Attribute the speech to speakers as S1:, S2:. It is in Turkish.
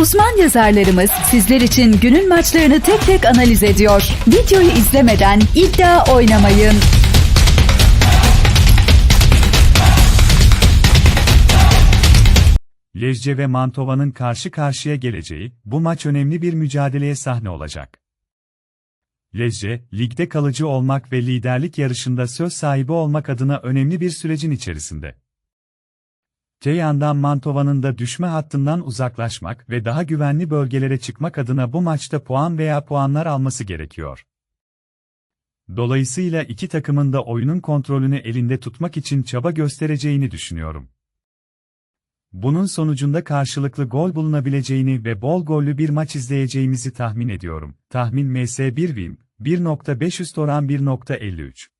S1: Uzman yazarlarımız sizler için günün maçlarını tek tek analiz ediyor. Videoyu izlemeden iddia oynamayın.
S2: Lejce ve Mantova'nın karşı karşıya geleceği, bu maç önemli bir mücadeleye sahne olacak. Lejce, ligde kalıcı olmak ve liderlik yarışında söz sahibi olmak adına önemli bir sürecin içerisinde. Te yandan Mantova'nın da düşme hattından uzaklaşmak ve daha güvenli bölgelere çıkmak adına bu maçta puan veya puanlar alması gerekiyor. Dolayısıyla iki takımın da oyunun kontrolünü elinde tutmak için çaba göstereceğini düşünüyorum. Bunun sonucunda karşılıklı gol bulunabileceğini ve bol gollü bir maç izleyeceğimizi tahmin ediyorum. Tahmin MS1 Win, 1.5 üst oran 1.53.